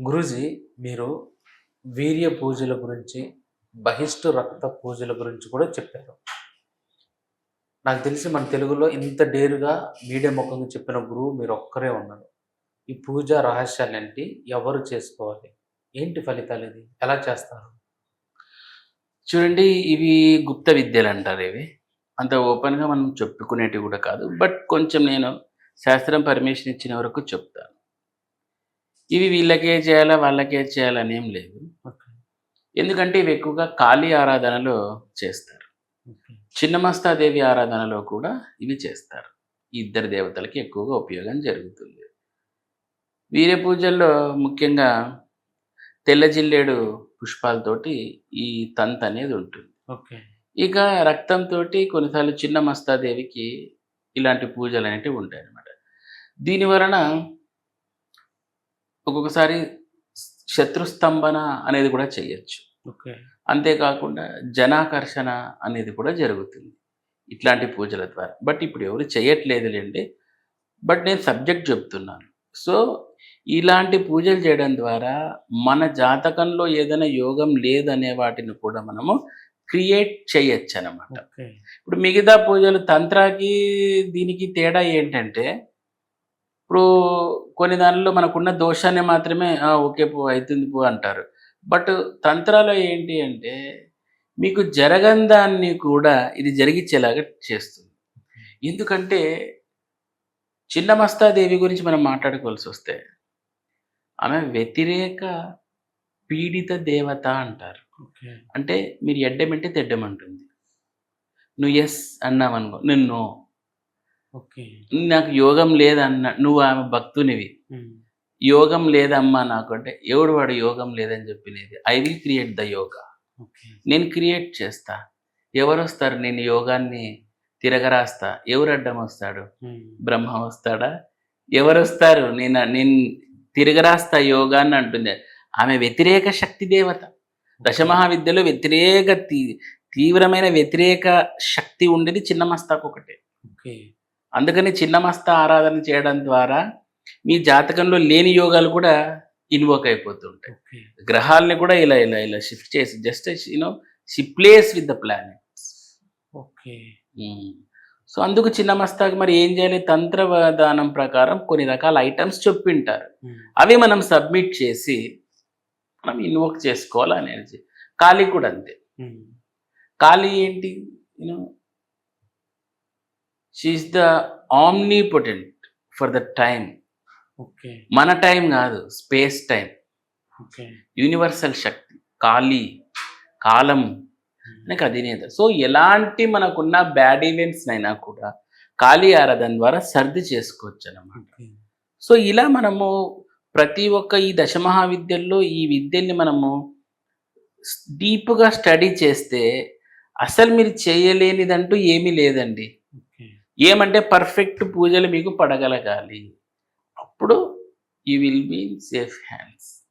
గురూజీ మీరు వీర్య పూజల గురించి బహిష్టు రక్త పూజల గురించి కూడా చెప్పారు. నాకు తెలిసి మన తెలుగులో ఇంత డేరుగా మీడియా ముఖంగా చెప్పిన గురువు మీరు ఒక్కరే ఉన్నారు. ఈ పూజ రహస్యాలు ఏంటి? ఎవరు చేసుకోవాలి? ఏంటి ఫలితాలు ఇది ఎలా చేస్తారు? చూడండి ఇవి గుప్త విద్యలు అంటారు ఇవి. అంత ఓపెన్గా మనం చెప్పుకునేటివి కూడా కాదు. బట్ కొంచెం నేను శాస్త్రం పర్మిషన్ ఇచ్చిన వరకు చెప్తాను. ఇవి వీళ్ళకే చేయాలా వాళ్ళకే చేయాలని ఏం లేదు. ఎందుకంటే ఇవి ఎక్కువగా కాళీ ఆరాధనలో చేస్తారు. చిన్నమస్తాదేవి ఆరాధనలో కూడా ఇవి చేస్తారు. ఇద్దరు దేవతలకి ఎక్కువగా ఉపయోగం జరుగుతుంది. వీర్య పూజల్లో ముఖ్యంగా తెల్ల జిల్లేడు పుష్పాలతోటి ఈ తంత్ అనేది ఉంటుంది. ఓకే. ఇక రక్తంతో కొన్నిసార్లు చిన్న మస్తాదేవికి ఇలాంటి పూజలు అనేటివి ఉంటాయి అన్నమాట దీని వలన ఒక్కొక్కసారి శత్రుస్తంభన అనేది కూడా చేయొచ్చు అంతేకాకుండా జనాకర్షణ అనేది కూడా జరుగుతుంది ఇట్లాంటి పూజల ద్వారా. బట్ ఇప్పుడు ఎవరు చేయట్లేదులేండి బట్ నేను సబ్జెక్ట్ చెప్తున్నాను. సో ఇలాంటి పూజలు చేయడం ద్వారా మన జాతకంలో ఏదైనా యోగం లేదనే వాటిని కూడా మనము క్రియేట్ చేయొచ్చు అనమాట ఇప్పుడు మిగతా పూజలు తంత్రాకి దీనికి తేడా ఏంటంటే ఇప్పుడు కొన్ని దానిలో మనకున్న దోషాన్ని మాత్రమే "ఆ, ఓకే పో అవుతుంది పో అంటారు. బట్ తంత్రాలో ఏంటి అంటే మీకు జరగని దాన్ని కూడా ఇది జరిగించేలాగా చేస్తుంది. ఎందుకంటే చిన్న మస్తాదేవి గురించి మనం మాట్లాడుకోవాల్సి వస్తే ఆమె వ్యతిరేక పీడిత దేవత అంటారు. అంటే మీరు ఎడ్డమంటే తెడ్డమంటుంది. నువ్వు ఎస్ అన్నావనుకో నేను నో ఓకే నాకు యోగం లేదన్న నువ్వు ఆమె భక్తునివి. యోగం లేదమ్మా నాకు అంటే ఎవడు వాడు యోగం లేదని చెప్పినది? I will create the yoga. నేను క్రియేట్ చేస్తా. ఎవరు వస్తారు నేను యోగాన్ని తిరగరాస్తా. ఎవరు అడ్డం వస్తాడు. బ్రహ్మ వస్తాడా? ఎవరు వస్తారు నేను నేను తిరగరాస్తా యోగాన్ని అంటుంది. ఆమె వ్యతిరేక శక్తి దేవత. దశమహావిద్యలో వ్యతిరేక తీ తీవ్రమైన వ్యతిరేక శక్తి ఉండేది చిన్న మస్తాకు ఒకటే అందుకని చిన్న మస్తా ఆరాధన చేయడం ద్వారా మీ జాతకంలో లేని యోగాలు కూడా ఇన్వోక్ అయిపోతుంటాయి. గ్రహాలని కూడా ఇలా ఇలా ఇలా షిఫ్ట్ చేసి just you know she plays with the planets okay. So అందుకు చిన్న మస్తాకు మరి ఏం చేయాలి? తంత్రదానం ప్రకారం కొన్ని రకాల ఐటమ్స్ చెప్పింటారు. ఉమ్. అవి మనం సబ్మిట్ చేసి మనం ఇన్వోక్ చేసుకోవాలి అనేది ఖాళీ కూడా అంతే. ఉమ్. ఖాళీ ఏంటి? You know she's the omnipotent for the time okay మన టైం కాదు స్పేస్ టైం యూనివర్సల్ శక్తి ఖాళీ కాలం. నాకు అధినేత సో ఎలాంటి మనకున్న బ్యాడ్ ఈవెంట్స్ అయినా కూడా ఖాళీ ఆరాధన ద్వారా సర్ది చేసుకోవచ్చు అన్నమాట. ఓకే సో ఇలా మనము ప్రతి ఒక్క ఈ దశమహావిద్యల్లో ఈ విద్యల్ని మనము డీప్గా స్టడీ చేస్తే అసలు మీరు చేయలేనిదంటూ ఏమీ లేదండి. ఏమంటే పర్ఫెక్ట్ పూజలు మీకు పడగలగాలి. అప్పుడు you will be in safe hands